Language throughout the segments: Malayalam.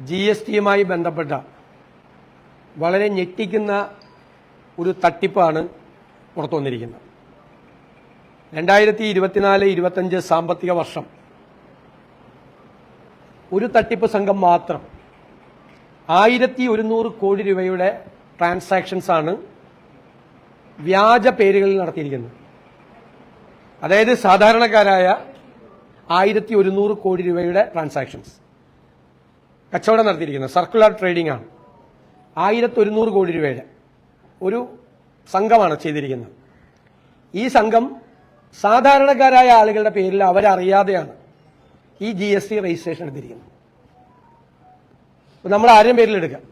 ജി എസ് ടിയുമായി ബന്ധപ്പെട്ട വളരെ ഞെട്ടിക്കുന്ന ഒരു തട്ടിപ്പാണ് പുറത്തു വന്നിരിക്കുന്നത്. രണ്ടായിരത്തി ഇരുപത്തിനാല് ഇരുപത്തഞ്ച് സാമ്പത്തിക വർഷം. ഒരു തട്ടിപ്പ് സംഘം മാത്രം ആയിരത്തി ഒരുന്നൂറ് കോടി രൂപയുടെ ട്രാൻസാക്ഷൻസ് ആണ് വ്യാജ പേരുകളിൽ നടത്തിയിരിക്കുന്നത്. അതായത് സാധാരണക്കാരായ ആയിരത്തി ഒരുന്നൂറ് കോടി രൂപയുടെ ട്രാൻസാക്ഷൻസ് കച്ചവടം നടത്തിയിരിക്കുന്നത്. സർക്കുലർ ട്രേഡിംഗ് ആണ്. ആയിരത്തി ഒരുന്നൂറ് കോടി രൂപയുടെ ഒരു സംഘമാണ് ചെയ്തിരിക്കുന്നത്. ഈ സംഘം സാധാരണക്കാരായ ആളുകളുടെ പേരിൽ അവരറിയാതെയാണ് ഈ ജി എസ് ടി രജിസ്ട്രേഷൻ എടുത്തിരിക്കുന്നത്. നമ്മൾ ആരും പേരിൽ എടുക്കാം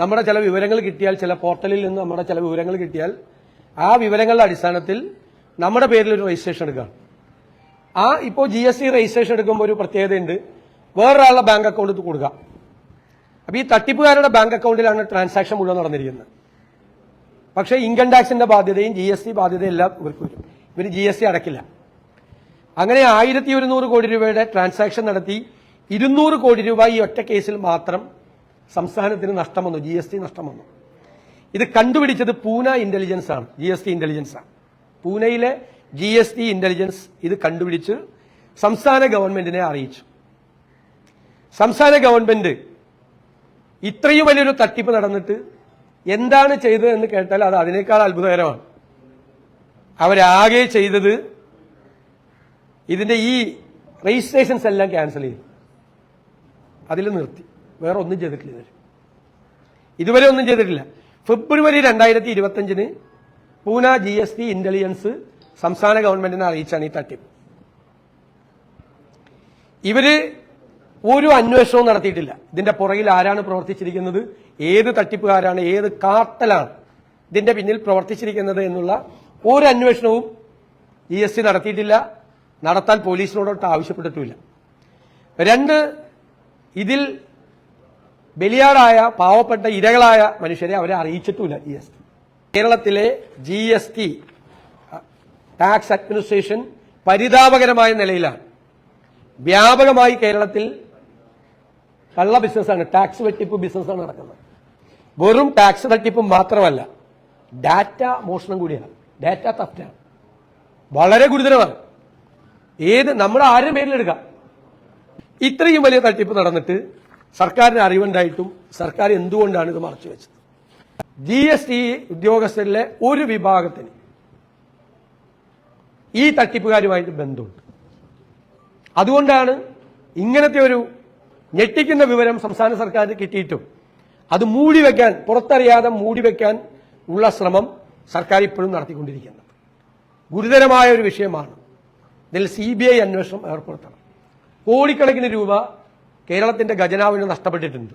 നമ്മുടെ ചില വിവരങ്ങൾ കിട്ടിയാൽ ചില പോർട്ടലിൽ നിന്ന് നമ്മുടെ ചില വിവരങ്ങൾ കിട്ടിയാൽ ആ വിവരങ്ങളുടെ അടിസ്ഥാനത്തിൽ നമ്മുടെ പേരിൽ ഒരു രജിസ്ട്രേഷൻ എടുക്കുകയാണ് ആ ഇപ്പോൾ ജി എസ് ടി രജിസ്ട്രേഷൻ എടുക്കുമ്പോൾ ഒരു പ്രത്യേകതയുണ്ട്. വേറൊരാളുടെ ബാങ്ക് അക്കൗണ്ട് കൊടുക്കുക. അപ്പൊ ഈ തട്ടിപ്പുകാരുടെ ബാങ്ക് അക്കൗണ്ടിലാണ് ട്രാൻസാക്ഷൻ മുഴുവൻ നടന്നിരിക്കുന്നത്. പക്ഷേ ഇൻകം ടാക്സിന്റെ ബാധ്യതയും ജി എസ് ടി ബാധ്യതയും എല്ലാം ഇവർക്ക് വരും. ഇവർ ജി എസ് ടി അടക്കില്ല. അങ്ങനെ ആയിരത്തി ഒരുന്നൂറ് കോടി രൂപയുടെ ട്രാൻസാക്ഷൻ നടത്തി ഇരുന്നൂറ് കോടി രൂപ ഈ ഒറ്റ കേസിൽ മാത്രം സംസ്ഥാനത്തിന് നഷ്ടം വന്നു ജി എസ് ടി നഷ്ടം വന്നു ഇത് കണ്ടുപിടിച്ചത് പൂന ഇന്റലിജൻസ് ആണ്. ജി എസ് ടി ഇന്റലിജൻസ് ആണ്. പൂനെയിലെ ജി എസ് ടി ഇന്റലിജൻസ് ഇത് കണ്ടുപിടിച്ച് സംസ്ഥാന ഗവൺമെന്റിനെ അറിയിച്ചു. സംസ്ഥാന ഗവൺമെന്റ് ഇത്രയും വലിയൊരു തട്ടിപ്പ് നടന്നിട്ട് എന്താണ് ചെയ്തത് എന്ന് കേട്ടാൽ അത് അതിനേക്കാൾ അത്ഭുതകരമാണ്. അവരാകെ ചെയ്തത് ഇതിന്റെ ഈ രജിസ്ട്രേഷൻസ് എല്ലാം ക്യാൻസൽ ചെയ്തു. അതിൽ നിർത്തി. വേറെ ഒന്നും ചെയ്തിട്ടില്ല ഇതുവരെ ഒന്നും ചെയ്തിട്ടില്ല. ഫെബ്രുവരി രണ്ടായിരത്തി ഇരുപത്തഞ്ചിന് Pune G S T intelligence സംസ്ഥാന ഗവൺമെന്റിനെ അറിയിച്ചാണ് ഈ തട്ടിപ്പ്. ഇവർ ഒരു അന്വേഷണവും നടത്തിയിട്ടില്ല. ഇതിന്റെ പുറകിൽ ആരാണ് പ്രവർത്തിച്ചിരിക്കുന്നത്? ഏത് തട്ടിപ്പുകാരാണ്? ഏത് കാർട്ടലാണ് ഇതിന്റെ പിന്നിൽ പ്രവർത്തിച്ചിരിക്കുന്നത് എന്നുള്ള ഒരു അന്വേഷണവും ഇ എസ് സി നടത്തിയിട്ടില്ല. നടത്താൻ പോലീസിനോടൊട്ട് ആവശ്യപ്പെട്ടിട്ടുമില്ല. രണ്ട് ഇതിൽ ബലിയാടായ പാവപ്പെട്ട ഇരകളായ മനുഷ്യരെ അവരെ അറിയിച്ചിട്ടുമില്ല ഇ എസ് ടി. കേരളത്തിലെ G S T tax administration പരിതാപകരമായ നിലയിലാണ്. വ്യാപകമായി കേരളത്തിൽ കള്ള ബിസിനസ്സാണ്. ടാക്സ് വെട്ടിപ്പ് ബിസിനസ്സാണ് നടക്കുന്നത്. വെറും ടാക്സ് തട്ടിപ്പ് മാത്രമല്ല ഡാറ്റ മോഷണം കൂടിയാണ്. ഡാറ്റ തഫ്റ്റാണ്. വളരെ ഗുരുതരമാണ്. ഏത് നമ്മുടെ ആരും പേരിലെടുക്കാം ഇത്രയും വലിയ തട്ടിപ്പ് നടന്നിട്ട് സർക്കാരിന് അറിവുണ്ടായിട്ടും സർക്കാർ എന്തുകൊണ്ടാണ് ഇത് മറച്ചു വെച്ചത്? ജി എസ് ടി ഉദ്യോഗസ്ഥരിലെ ഒരു വിഭാഗത്തിന് ഈ തട്ടിപ്പുകാരുമായിട്ട് ബന്ധമുണ്ട്. അതുകൊണ്ടാണ് ഇങ്ങനത്തെ ഒരു ഞെട്ടിക്കുന്ന വിവരം സംസ്ഥാന സർക്കാരിന് കിട്ടിയിട്ടും. അത് മൂടി വെക്കാൻ പുറത്തറിയാതെ മൂടി വെക്കാൻ ഉള്ള ശ്രമം സർക്കാർ ഇപ്പോഴും നടത്തിക്കൊണ്ടിരിക്കുന്നത്. ഗുരുതരമായ ഒരു വിഷയമാണ്. ഇതിൽ സി ബി ഐ അന്വേഷണം ഏർപ്പെടുത്തണം. കോടിക്കണക്കിന് രൂപ കേരളത്തിന്റെ ഖജനാവിന് നഷ്ടപ്പെട്ടിട്ടുണ്ട്.